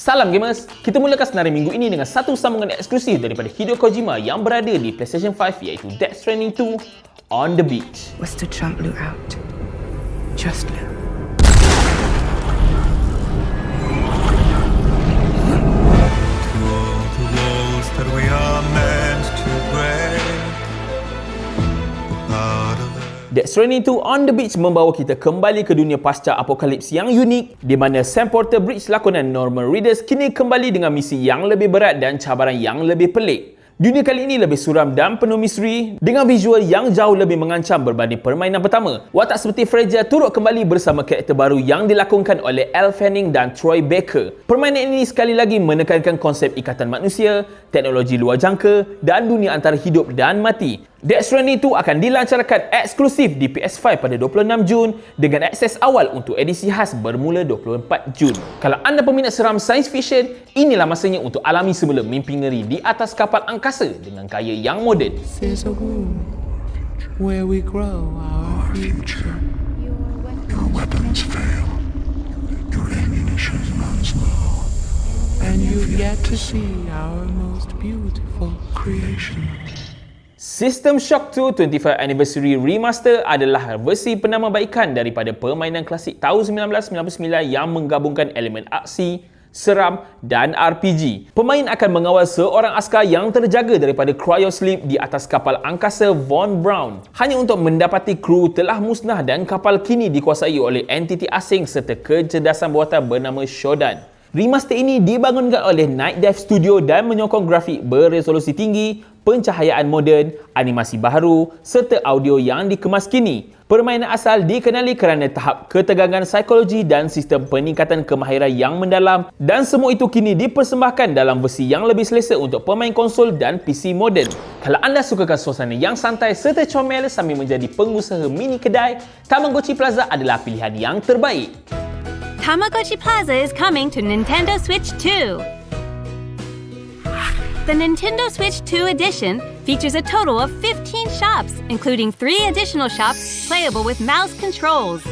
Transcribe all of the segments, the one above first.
Salam gamers, kita mulakan senarai minggu ini dengan satu sambungan eksklusif daripada Hideo Kojima yang berada di PlayStation 5 iaitu Death Stranding 2 On The Beach. was to jump Lou out. Just Lou. Death Stranding 2 On The Beach membawa kita kembali ke dunia pasca apokalips yang unik di mana Sam Porter Bridge lakonan Norman Reedus kini kembali dengan misi yang lebih berat dan cabaran yang lebih pelik. Dunia kali ini lebih suram dan penuh misteri dengan visual yang jauh lebih mengancam berbanding permainan pertama. Watak seperti Fragile turut kembali bersama karakter baru yang dilakonkan oleh Elle Fanning dan Troy Baker. Permainan ini sekali lagi menekankan konsep ikatan manusia, teknologi luar jangka dan dunia antara hidup dan mati. Death Stranding 2 akan dilancarkan eksklusif di PS5 pada 26 Jun dengan akses awal untuk edisi khas bermula 24 Jun. Kalau anda peminat seram science fiction, inilah masanya untuk alami semula mimpi ngeri di atas kapal angkasa dengan gaya yang moden. Where we grow our future. Your weapons fail. Your ammunition runs low. And you've yet to see our most beautiful creation. System Shock 2 25th Anniversary Remaster adalah versi penambahbaikan daripada permainan klasik tahun 1999 yang menggabungkan elemen aksi, seram dan RPG. Pemain akan mengawal seorang askar yang terjaga daripada cryosleep di atas kapal angkasa Von Braun hanya untuk mendapati kru telah musnah dan kapal kini dikuasai oleh entiti asing serta kecerdasan buatan bernama Shodan. Remaster ini dibangunkan oleh Night Dive Studio dan menyokong grafik beresolusi tinggi, pencahayaan moden, animasi baharu serta audio yang dikemas kini. Permainan asal dikenali kerana tahap ketegangan psikologi dan sistem peningkatan kemahiran yang mendalam dan semua itu kini dipersembahkan dalam versi yang lebih selesa untuk pemain konsol dan PC moden. Kalau anda sukakan suasana yang santai serta comel sambil menjadi pengusaha mini kedai, Tamagotchi Plaza adalah pilihan yang terbaik. Tamagotchi Plaza is coming to Nintendo Switch 2. The Nintendo Switch 2 edition features a total of 15 shops, including three additional shops playable with mouse controls.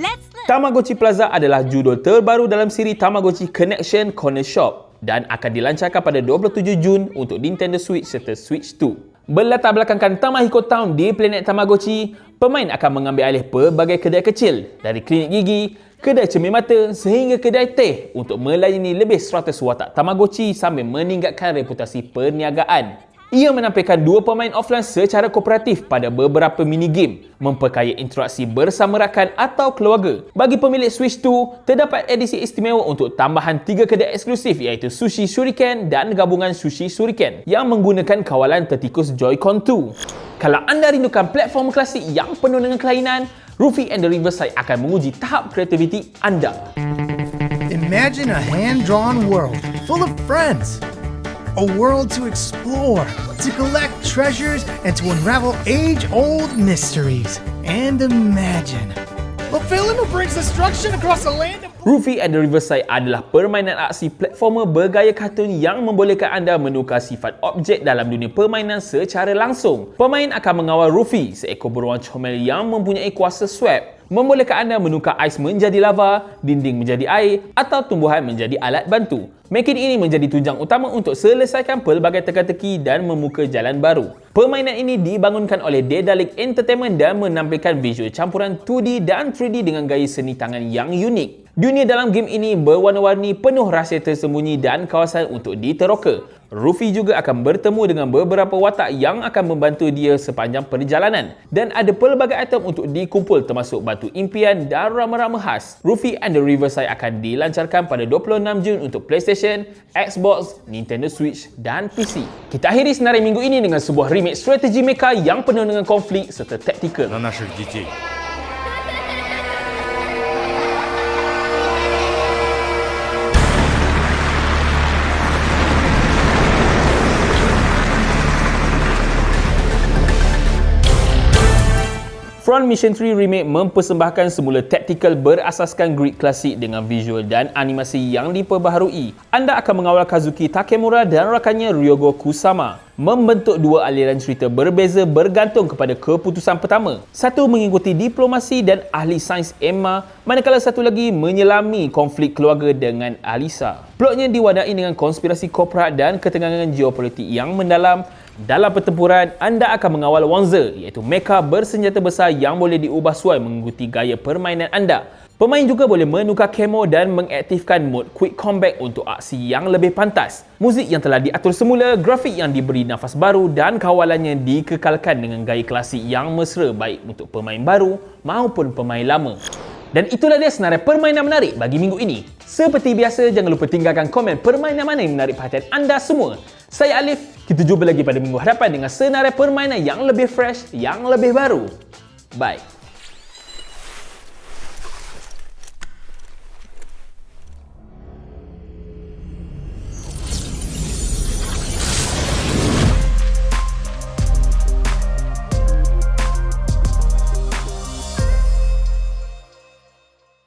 Let's. Tamagotchi Plaza adalah judul terbaru dalam siri Tamagotchi Connection Corner Shop dan akan dilancarkan pada 27 Jun untuk Nintendo Switch serta Switch 2. Berlatar belakangkan Tamahiko Town di planet Tamagotchi, pemain akan mengambil alih pelbagai kedai kecil dari klinik gigi, kedai cermin mata sehingga kedai teh untuk melayani lebih 100 watak Tamagotchi sambil meningkatkan reputasi perniagaan. Ia menampilkan dua pemain offline secara kooperatif pada beberapa minigame, memperkaya interaksi bersama rakan atau keluarga. Bagi pemilik Switch 2, terdapat edisi istimewa untuk tambahan tiga kedai eksklusif iaitu Sushi Shuriken dan gabungan Sushi Shuriken yang menggunakan kawalan tertikus Joy-Con 2. Kalau anda rindukan platform klasik yang penuh dengan kelainan, Rufy and the Riverside akan menguji tahap kreativiti anda. Imagine a hand drawn world full of friends. A world to explore, to collect treasures, and to unravel age old mysteries. And imagine a villain who brings destruction across a land of. Rufy and the Riverside adalah permainan aksi platformer bergaya kartun yang membolehkan anda menukar sifat objek dalam dunia permainan secara langsung. Pemain akan mengawal Rufy, seekor beruang comel yang mempunyai kuasa swap membolehkan anda menukar ais menjadi lava, dinding menjadi air atau tumbuhan menjadi alat bantu. Mekin ini menjadi tunjang utama untuk selesaikan pelbagai teka-teki dan membuka jalan baru. Permainan ini dibangunkan oleh Daedalic Entertainment dan menampilkan visual campuran 2D dan 3D dengan gaya seni tangan yang unik. Dunia dalam game ini berwarna-warni penuh rahsia tersembunyi dan kawasan untuk diteroka. Rufy juga akan bertemu dengan beberapa watak yang akan membantu dia sepanjang perjalanan dan ada pelbagai item untuk dikumpul termasuk batu impian dan rama-rama khas. Rufy and the Riverside akan dilancarkan pada 26 Jun untuk PlayStation, Xbox, Nintendo Switch dan PC. Kita akhiri senarai minggu ini dengan sebuah remake strategi mecha yang penuh dengan konflik serta taktikal. Tron Mission 3 Remake mempersembahkan semula taktikal berasaskan grid klasik dengan visual dan animasi yang diperbaharui. Anda akan mengawal Kazuki Takemura dan rakannya Ryogo Kusama membentuk dua aliran cerita berbeza bergantung kepada keputusan pertama. Satu mengikuti diplomasi dan ahli sains Emma, manakala satu lagi menyelami konflik keluarga dengan Alisa. Plotnya diwadai dengan konspirasi korporat dan ketegangan geopolitik yang mendalam dalam pertempuran, anda akan mengawal Wanzer iaitu mecha bersenjata besar yang boleh diubah suai mengikuti gaya permainan anda. Pemain juga boleh menukar camo dan mengaktifkan mod Quick Combat untuk aksi yang lebih pantas. Muzik yang telah diatur semula, grafik yang diberi nafas baru dan kawalannya dikekalkan dengan gaya klasik yang mesra baik untuk pemain baru maupun pemain lama. Dan itulah dia senarai permainan menarik bagi minggu ini. Seperti biasa, jangan lupa tinggalkan komen permainan mana yang menarik perhatian anda semua. Saya Alif, kita jumpa lagi pada minggu hadapan dengan senarai permainan yang lebih fresh, yang lebih baru. Bye.